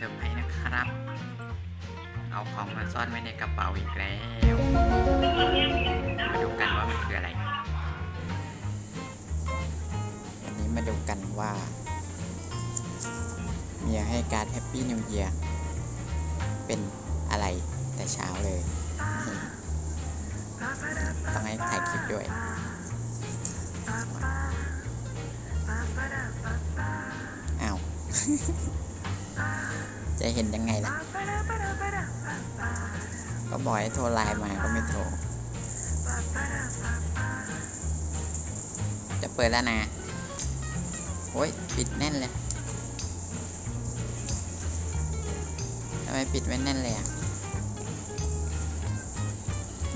ซอร์ไพรส์นะครับ เอาของมาซ่อนไว้ในกระเป๋าอีกแล้ว มาดูกันว่ามันคืออะไร วันนี้มาดูกันว่าเมียให้การแฮปปี้นิวเยียร์เป็นอะไรแต่เช้าเลย ต้องให้ถ่ายคลิปด้วยอ้าว จะเห็นยังไงล่ะ ก็บอกให้โทรไลน์มาก็ไม่โทร จะเปิดแล้วนะ โอ้ย ปิดแน่นเลยทำไมปิดไว้แน่นเลยอะ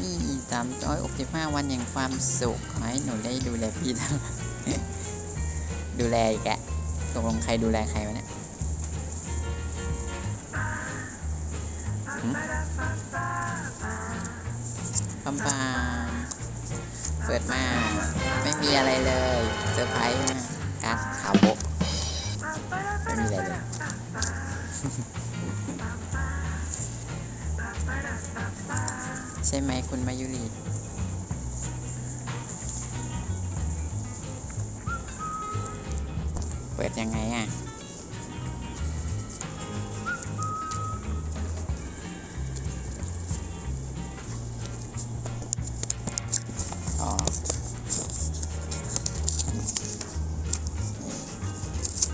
นี่สามร้อยอกสิบห้าวันแห่งความสุข ขอให้หนูได้ดูแลพี่ตลอดดูแลอีกแกะตกลงใครดูแลใครวะเนี่ย ปัมปามเปิดมา ไม่มีอะไรเลยเซอร์ไพรส์มากการขาวบกไม่มีอะไรเลยใช่ไหมคุณมายุรีเปิดยังไงอะ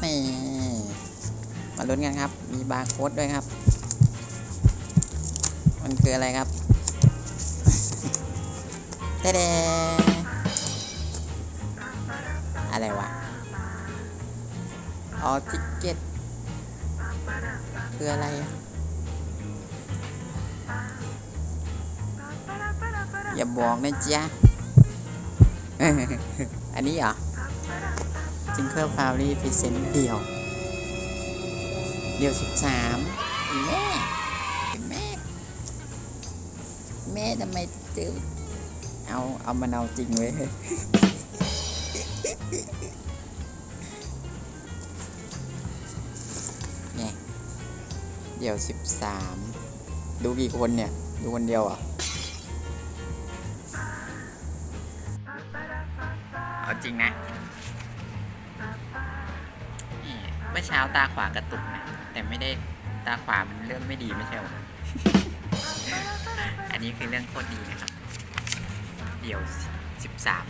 นี่มาลุ้นกันครับ มีบาร์โค้ดด้วยครับ มันคืออะไรครับเต้อะไรวะออทิเก็ตคืออะไรอะอย่าบอกนะจ๊ะ อันนี้เหรอ จิงเกิลฟาวลี่พรีเซนต์เดี่ยว เดี่ยวสิบสามแม่ แม่ แม่ทำไมเจอเอา เอามันเอาจริงเว้ยเนี่ยเดี๋ยวสิบสามดูกี่คนเนี่ย ดูคนเดียวอะเอาจริงนะ มื่อเช้าตาขวากระตุกนะแต่ไม่ได้ตาขวามันเริ่มไม่ดีไม่ใช่หรออันนี้คือเรื่องโคตรดีนะครับ เดี๋ยวสิบสาม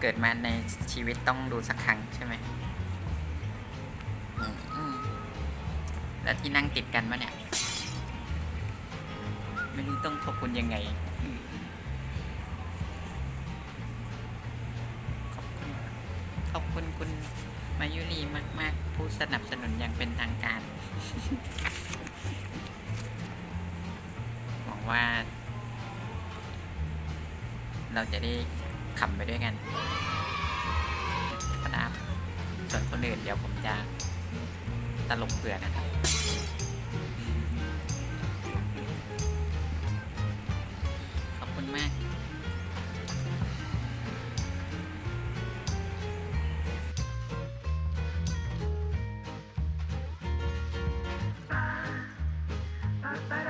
เกิดมาในชีวิตต้องดูสักครั้งใช่ไหมอืมอืมแล้วที่นั่งติดกันมาเนี่ย ไม่รู้ต้องขอบคุณยังไง คุณมายุรีมาก ๆ ผู้สนับสนุนอย่างเป็นทางการ หวังว่า เราจะได้ขำไปด้วยกันนะครับส่วนคนอื่นเดี๋ยวผมจะตลกเผื่อนะครับ Bye.